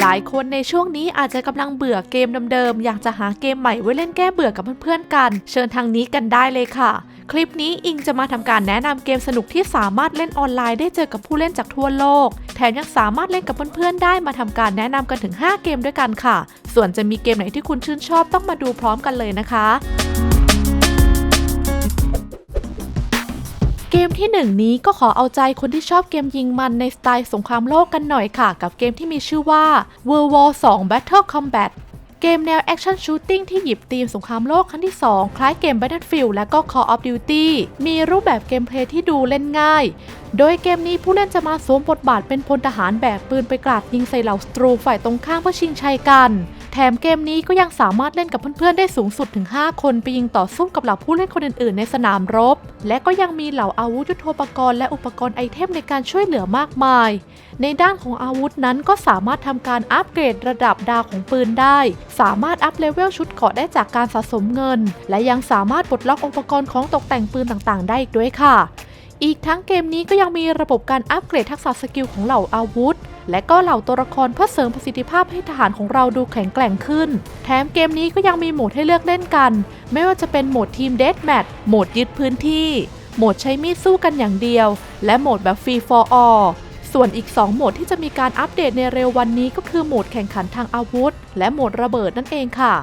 หลายคนในช่วงนี้อาจจะกำลังเบื่อเกมเดิมๆ อยากจะหาเกมใหม่ไว้เล่นแก้เบื่อกับเพื่อนๆกัน เชิญทางนี้กันได้เลยค่ะ คลิปนี้อิงจะมาทำการแนะนำเกมสนุกที่สามารถเล่นออนไลน์ได้เจอกับผู้เล่นจากทั่วโลก แถมยังสามารถเล่นกับเพื่อนๆได้มาทำการแนะนำกันถึง 5 เกมด้วยกันค่ะ ส่วนจะมีเกมไหนที่คุณชื่นชอบต้องมาดูพร้อมกันเลยนะคะ มที่ 1 นี้ก็ขอเอาใจคนที่ชอบเกมยิงมันในสไตล์สงครามโลกกันหน่อยค่ะ กับเกมที่มีชื่อว่า World War 2 Battle Combat เกมแนวแอคชั่นชูตติ้งที่หยิบธีมสงครามโลกครั้งที่ 2 คล้ายเกม Battlefield และก็ Call of Duty มีรูปแบบเกมเพลย์ที่ดูเล่นง่าย โดยเกมนี้ผู้เล่นจะมาสวมบทบาทเป็นพลทหารแบกปืนไปกราดยิงใส่เหล่าศัตรูฝ่ายตรงข้ามเพื่อชิงชัยกัน ถมเกมนี้ก็ยังสามารถเล่นกับเพื่อนๆได้สูงสุดถึง 5 คนไปยิงต่อสู้กับเหล่าผู้เล่นคนอื่นๆ ในสนามรบ และก็ยังมีเหล่าอาวุธยุทโธปกรณ์และอุปกรณ์ไอเทมในการช่วยเหลือมากมาย ในด้านของอาวุธนั้นก็สามารถทำการอัปเกรดระดับดาวของปืนได้ สามารถอัพเลเวลชุดเกราะได้จากการสะสมเงิน และยังสามารถปลดล็อกอุปกรณ์ของตกแต่งปืนต่างๆ ได้อีกด้วยค่ะ อีกทั้งเกมนี้ก็ยังมีระบบการอัปเกรดทักษะสกิลของเหล่าอาวุธ และก็เหล่าตัวละครเพื่อเสริมประสิทธิภาพให้ทหารของเราดูแข็งแกร่งขึ้น แถมเกมนี้ก็ยังมีโหมดให้เลือกเล่นกัน ไม่ว่าจะเป็นโหมดทีมเดธแมทโหมดยึดพื้นที่ โหมดใช้มีดสู้กันอย่างเดียว และโหมดแบบฟรี for all ส่วนอีก 2 โหมดที่จะมีการอัปเดตในเร็ววันนี้ก็คือโหมดแข่งขันทางอาวุธ และโหมดระเบิดนั่นเองค่ะ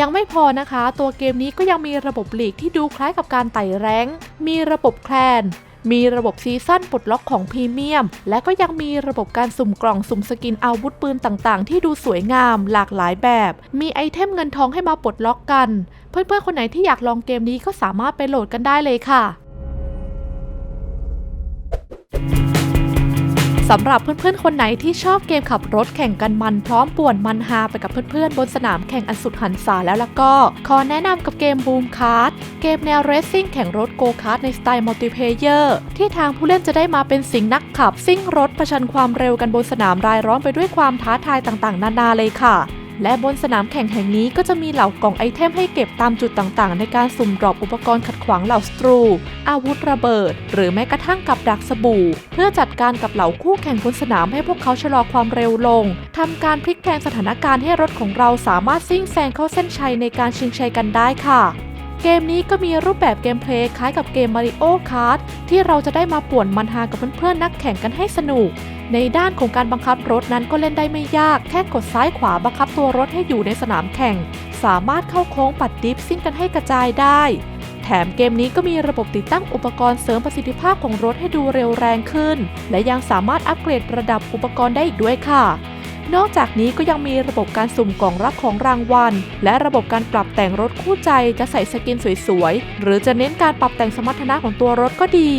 ยังไม่พอนะคะ ตัวเกมนี้ก็ยังมีระบบหลีกที่ดูคล้ายกับการไต่แรง มีระบบแคลน มีระบบซีซั่นปลดล็อกของพรีเมียม และก็ยังมีระบบการสุ่มกล่องสุ่มสกินอาวุธปืนต่างๆ ที่ดูสวยงาม หลากหลายแบบ มีไอเทมเงินทองให้มาปลดล็อกกัน เพื่อนๆคนไหนที่อยากลองเกมนี้ก็สามารถไปโหลดกันได้เลยค่ะ สำหรับเพื่อนๆ คนไหนที่ชอบเกมขับรถแข่งกันมันพร้อมป่วนมันฮาไปกับเพื่อนๆ บนสนามแข่งอันสุดหันษาแล้วล่ะก็ ขอแนะนำกับเกมบูมคาร์ดเกมแนวเรซซิ่งแข่งรถโกคาร์ดในสไตล์มัลติเพเยอร์ที่ทางผู้เล่นจะได้มาเป็นสิงห์นักขับ ซิ่งรถประชันความเร็วกันบนสนามรายล้อมไปด้วยความท้าทายต่างๆ นานาเลยค่ะ และบนสนามแข่งแห่งนี้ก็จะมีเหล่ากล่องไอเทมให้เก็บตามจุดต่างๆ ในการสุ่มดรอปอุปกรณ์ขัดขวางเหล่าสตรู อาวุธระเบิด หรือแม้กระทั่งกับดักสบู่ เพื่อจัดการกับเหล่าคู่แข่งบนสนามให้พวกเขาชะลอความเร็วลงทำการพลิกแพลงสถานการณ์ให้รถของเราสามารถซิ่งแซงเข้าเส้นชัยในการชิงชัยกันได้ค่ะเกมนี้ก็มีรูปแบบเกมเพลย์คล้ายกับเกม Mario Kart ที่เราจะได้มาป่วนมันฮากับเพื่อนๆนักแข่งกันให้สนุก ในด้านของการบังคับรถนั้นก็เล่นได้ไม่ยาก แค่กดซ้ายขวาบังคับตัวรถให้อยู่ในสนามแข่ง สามารถเข้าโค้งปัดดิฟซิ่งกันให้กระจายได้ แถมเกมนี้ก็มีระบบติดตั้งอุปกรณ์เสริมประสิทธิภาพของรถให้ดูเร็วแรงขึ้น และยังสามารถอัปเกรดระดับอุปกรณ์ได้อีกด้วยค่ะนอกจากนี้ก็ยังมีระบบการสุ่มกล่องรับของรางวัล และระบบการปรับแต่งรถคู่ใจจะใส่สกินสวยๆ หรือจะเน้นการปรับแต่งสมรรถนะของตัวรถก็ดี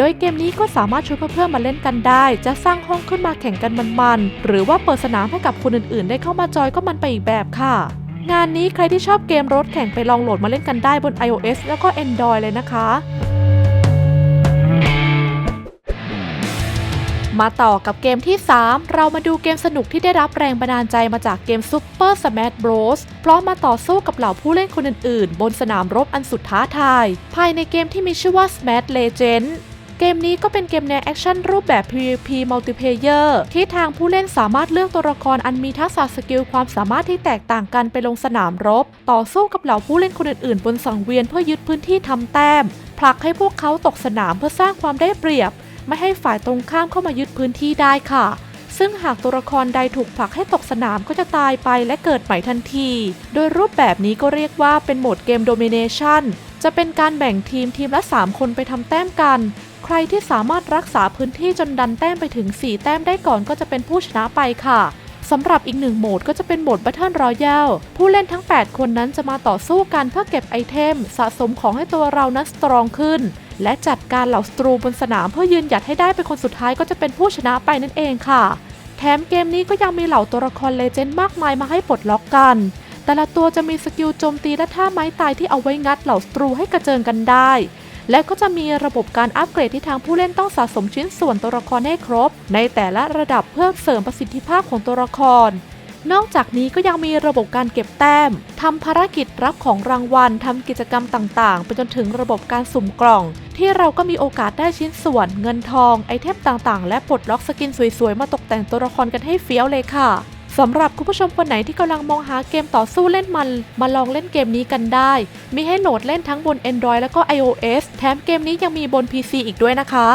โดยเกมนี้ก็สามารถชวนเพื่อนๆมาเล่นกันได้ จะสร้างห้องขึ้นมาแข่งกันมันๆ หรือว่าเปิดสนามให้กับคนอื่นๆ ได้เข้ามาจอยก็มันไปอีกแบบค่ะ งานนี้ใครที่ชอบเกมรถแข่งไปลองโหลดมาเล่นกันได้บน iOS แล้วก็ Android เลยนะคะมาต่อกับเกมที่ 3 เรามาดูเกมสนุกที่ได้รับแรงบันดาลใจมาจากเกม Super Smash Bros เพราะมาต่อสู้กับเหล่าผู้เล่นคนอื่นๆ บนสนามรบอันสุดท้าทาย ภายในเกมที่มีชื่อว่า Smash Legends เกมนี้ก็เป็นเกมแนวแอคชั่นรูปแบบ PVP Multiplayer ที่ทางผู้เล่นสามารถเลือกตัวละครอันมีทักษะสกิลความสามารถที่แตกต่างกันไปลงสนามรบ ต่อสู้กับเหล่าผู้เล่นคนอื่นๆ บนสังเวียนเพื่อยึดพื้นที่ทำแต้ม ผลักให้พวกเขาตกสนามเพื่อสร้างความได้เปรียบ ไม่ให้ฝ่ายตรงข้ามเข้ามายึดพื้นที่ได้ค่ะซึ่งหากตัวละครใดถูกผลักให้ตกสนามก็จะตายไปและเกิดใหม่ทันที โดยรูปแบบนี้ก็เรียกว่าเป็นโหมดเกม Domination จะเป็นการแบ่งทีมทีมละ 3 คนไปทำแต้มกัน ใครที่สามารถรักษาพื้นที่จนดันแต้มไปถึง 4 แต้มได้ก่อนก็จะเป็นผู้ชนะไปค่ะสำหรับอีกหนึ่งโหมดก็จะเป็นโหมด Battle Royale ผู้เล่นทั้ง 8 คนนั้นจะมาต่อสู้กันเพื่อเก็บไอเทม สะสมของให้ตัวเรานั้นสตรองขึ้น และจัดการเหล่าสตรูบนสนามเพื่อยืนหยัดให้ได้เป็นคนสุดท้ายก็จะเป็นผู้ชนะไปนั่นเองค่ะ แถมเกมนี้ก็ยังมีเหล่าตัวละครเลเจนด์มากมายมาให้ปลดล็อกกัน แต่ละตัวจะมีสกิลโจมตีและท่าไม้ตายที่เอาไว้งัดเหล่าสตรูให้กระเจิงกันได้ และก็จะมีระบบการอัปเกรดที่ทางผู้เล่นต้องสะสมชิ้นส่วนตัวละครให้ครบ ในแต่ละระดับเพื่อเสริมประสิทธิภาพของตัวละคร นอกจากนี้ก็ยังมีระบบการเก็บแต้มทำภารกิจรับของรางวัลทำกิจกรรมต่างๆ ไปจนถึงระบบการสุ่มกล่อง ที่เราก็มีโอกาสได้ชิ้นส่วน เงินทองไอเทมต่างๆ และปลดล็อกสกินสวยๆ มาตกแต่งตัวละครกันให้เฟี้ยวเลยค่ะ สำหรับคุณผู้ชมคนไหนที่กำลังมองหาเกมต่อสู้เล่นมัน มาลองเล่นเกมนี้กันได้ มีให้โหลดเล่นทั้งบน Android แล้วก็ iOS แถมเกมนี้ยังมีบน PC อีกด้วยนะคะ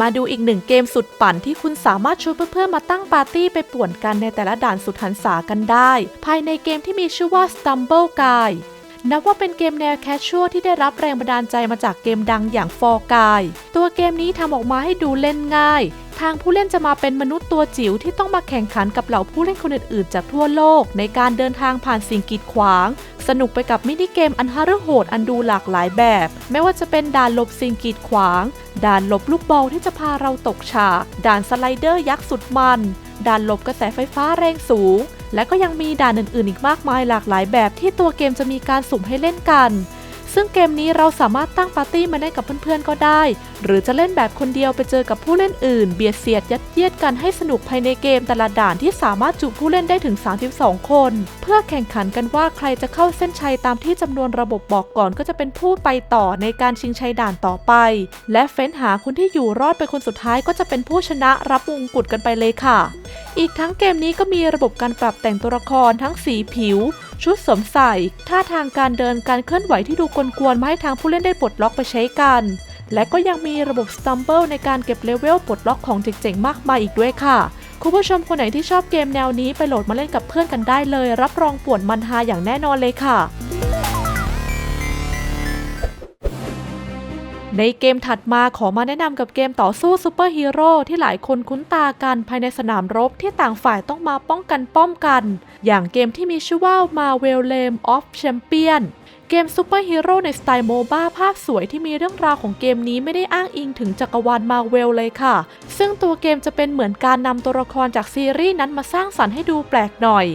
มาดูอีกหนึ่งเกมสุดปั่นที่คุณสามารถชวนเพื่อนๆมาตั้งปาร์ตี้ไปป่วนกันในแต่ละด่านสุดหันษากันได้ ภายในเกมที่มีชื่อว่า Stumble Guy นับว่าเป็นเกมแนวแคชชวลที่ได้รับแรงบันดาลใจมาจากเกมดังอย่าง For Guy ตัวเกมนี้ทำออกมาให้ดูเล่นง่าย ทางผู้เล่นจะมาเป็นมนุษย์ตัวจิ๋วที่ต้องมาแข่งขันกับเหล่าผู้เล่นคนอื่นๆจากทั่วโลก ในการเดินทางผ่านสิ่งกีดขวาง สนุกไปกับมินิเกมอันฮารุโหดอันดูหลากหลายแบบ ไม่ว่าจะเป็นด่านหลบสิ่งกีดขวาง ด่านหลบลูกบอลที่จะพาเราตกฉาก ด่านสไลเดอร์ยักษ์สุดมัน ด่านหลบกระแสไฟฟ้าแรงสูง และก็ยังมีด่านอื่นๆ อีกมากมายหลากหลายแบบที่ตัวเกมจะมีการสุ่มให้เล่นกัน ซึ่งเกมนี้เราสามารถตั้งปาร์ตี้มาเล่นกับเพื่อนๆก็ได้ หรือจะเล่นแบบคนเดียวไปเจอกับผู้เล่นอื่น เบียดเสียดยัดเยียดกันให้สนุกภายในเกมแต่ละด่านที่สามารถจุผู้เล่นได้ถึง 32 คน เพื่อแข่งขันกันว่าใครจะเข้าเส้นชัยตามที่จำนวนระบบบอกก่อนก็จะเป็นผู้ไปต่อในการชิงชัยด่านต่อไป และเฟ้นหาคนที่อยู่รอดเป็นคนสุดท้ายก็จะเป็นผู้ชนะรับมงกุฎกันไปเลยค่ะ อีกทั้งเกมนี้ก็มีระบบการปรับแต่งตัวละครทั้งสีผิว ชุดสวมใส่ ท่าทางการเดินการเคลื่อนไหวที่ดูกวนๆมาให้ทางผู้เล่นได้ปลดล็อกไปใช้กัน และก็ยังมีระบบสตัมเบิลในการเก็บเลเวลปลดล็อกของเจ๋งๆมากมายอีกด้วยค่ะ คุณผู้ชมคนไหนที่ชอบเกมแนวนี้ไปโหลดมาเล่นกับเพื่อนกันได้เลย รับรองป่วนมันฮาอย่างแน่นอนเลยค่ะ ในเกมถัดมาขอมาแนะนำกับเกมต่อสู้ซูเปอร์ฮีโร่ที่หลายคนคุ้นตากันภายในสนามรบที่ต่างฝ่ายต้องมาป้องกันป้อมกัน อย่างเกมที่มีชื่อว่า Marvel Realm of Champion เกมซูเปอร์ฮีโร่ในสไตล์โมบ้าภาพสวยที่มีเรื่องราวของเกมนี้ไม่ได้อ้างอิงถึงจักรวาลมาเวลเลยค่ะ ซึ่งตัวเกมจะเป็นเหมือนการนำตัวละครจากซีรีส์นั้นมาสร้างสรรค์ให้ดูแปลกหน่อย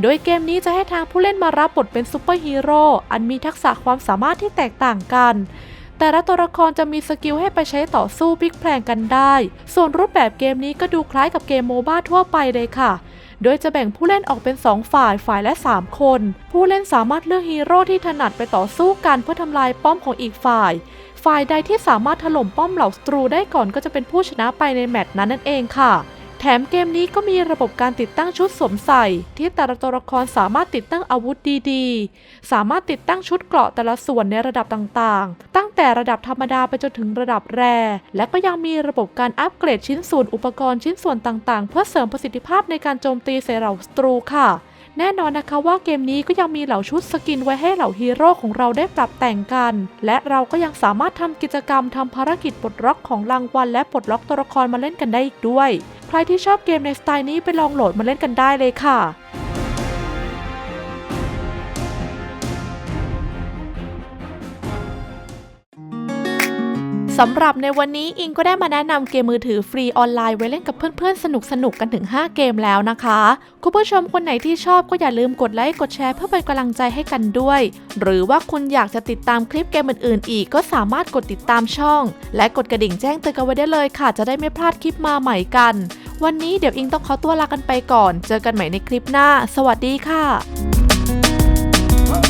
โดยเกมนี้จะให้ทางผู้เล่นมารับบทเป็นซูเปอร์ฮีโร่อันมีทักษะความสามารถที่แตกต่างกัน แต่ละตัวละครจะมีสกิลให้ไปใช้ต่อสู้พลิกแพลงกันได้ ส่วนรูปแบบเกมนี้ก็ดูคล้ายกับเกมโมบ้าทั่วไปเลยค่ะ โดยจะแบ่งผู้เล่นออกเป็น 2 ฝ่ายฝ่ายละ 3 คน ผู้เล่นสามารถเลือกฮีโร่ที่ถนัดไปต่อสู้กันเพื่อทำลายป้อมของอีกฝ่าย ฝ่ายใดที่สามารถถล่มป้อมเหล่าศัตรูได้ก่อนก็จะเป็นผู้ชนะไปในแมตช์นั้นนั่นเองค่ะ แถมเกมนี้ก็มีระบบการติดตั้งชุดสวมใส่ ที่แต่ละตัวละครสามารถติดตั้งอาวุธดีๆ สามารถติดตั้งชุดเกราะแต่ละส่วนในระดับต่างๆ ตั้งแต่ระดับธรรมดาไปจนถึงระดับแร และก็ยังมีระบบการอัปเกรดชิ้นส่วนอุปกรณ์ชิ้นส่วนต่างๆ เพื่อเสริมประสิทธิภาพในการโจมตีใส่เหล่าศัตรูค่ะ แน่นอนนะคะว่าเกมนี้ก็ยังมีเหล่าชุดสกินไว้ให้เหล่าฮีโร่ของเราได้ปรับแต่งกัน และเราก็ยังสามารถทำกิจกรรมทำภารกิจปลดล็อกของรางวัลและปลดล็อกตัวละครมาเล่นกันได้อีกด้วย ใครที่ชอบเกมในสไตล์นี้ไปลองโหลดมาเล่นกันได้เลยค่ะ สำหรับในวันนี้อิงก็ได้มาแนะนำเกมมือถือฟรีออนไลน์ไว้เล่นกับเพื่อนๆ สนุกๆกันถึง 5 เกมแล้วนะคะ คุณผู้ชมคนไหนที่ชอบก็อย่าลืมกดไลค์กดแชร์เพื่อเป็นกำลังใจให้กันด้วย หรือว่าคุณอยากจะติดตามคลิปเกมอื่นๆ อีกก็สามารถกดติดตามช่อง และกดกระดิ่งแจ้งเตือนกันไว้ได้เลยค่ะ จะได้ไม่พลาดคลิปมาใหม่กัน วันนี้เดี๋ยวอิงต้องขอตัวลากันไปก่อน เจอกันใหม่ในคลิปหน้า สวัสดีค่ะ